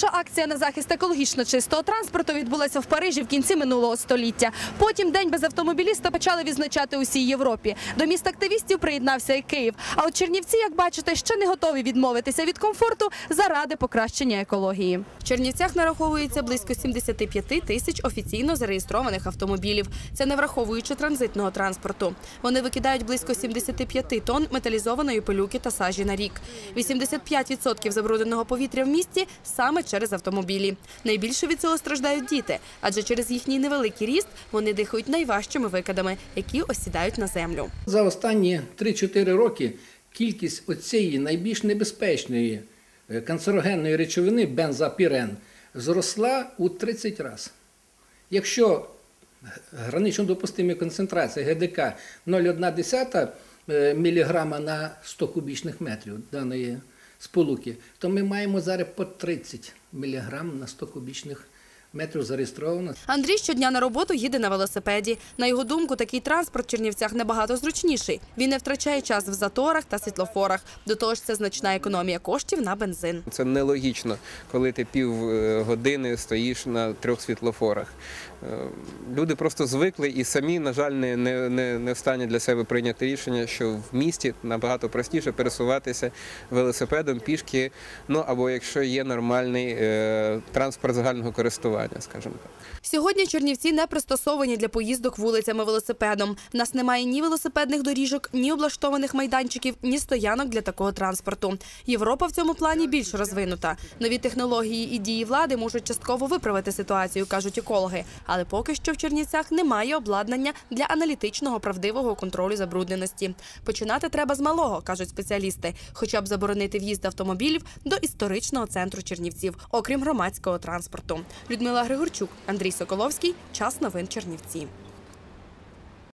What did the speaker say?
Перша акція на захист екологічно чистого транспорту відбулася в Парижі в кінці минулого століття. Потім день без автомобіліста почали відзначати усій Європі. До міст активістів приєднався і Київ. А от Чернівці, як бачите, ще не готові відмовитися від комфорту заради покращення екології. В Чернівцях нараховується близько 75 тисяч офіційно зареєстрованих автомобілів. Це не враховуючи транзитного транспорту. Вони викидають близько 75 тонн металізованої пилюки та сажі на рік. 85% забрудненого повітря в місті саме через автомобілі. Найбільше від цього страждають діти, адже через їхній невеликий ріст вони дихають найважчими викидами, які осідають на землю. За останні 3-4 роки кількість оцієї найбільш небезпечної е, канцерогенної речовини бензопірен зросла у 30 разів. Якщо гранично допустима концентрація ГДК 0,1 мг на 100 кубічних метрів даної сполуки, то ми маємо зараз по 30 мг на 100 кубічних метрів зареєстровано. Андрій щодня на роботу їде на велосипеді. На його думку, такий транспорт в Чернівцях набагато зручніший. Він не втрачає час в заторах та світлофорах. До того ж, це значна економія коштів на бензин. Це нелогічно, коли ти пів е, години стоїш на трьох світлофорах. Е, Люди просто звикли і самі, на жаль, не, не, не, не в для себе прийняти рішення, що в місті набагато простіше пересуватися велосипедом, пішки, ну або якщо є нормальний е, транспорт загального користування, скажімо так. Сьогодні Чернівці не пристосовані для поїздок вулицями велосипедом. В нас немає ні велосипедних доріжок, ні облаштованих майданчиків, ні стоянок для такого транспорту. Європа в цьому плані більш розвинута. Нові технології і дії влади можуть частково виправити ситуацію, кажуть екологи. Але поки що в Чернівцях немає обладнання для аналітичного правдивого контролю забрудненості. Починати треба з малого, кажуть спеціалісти, хоча б заборонити в'їзд автомобілів до історичного центру Чернівців, окрім громадського транспорту. Людмила Григорчук, Андрій Соколовський. Час новин Чернівці.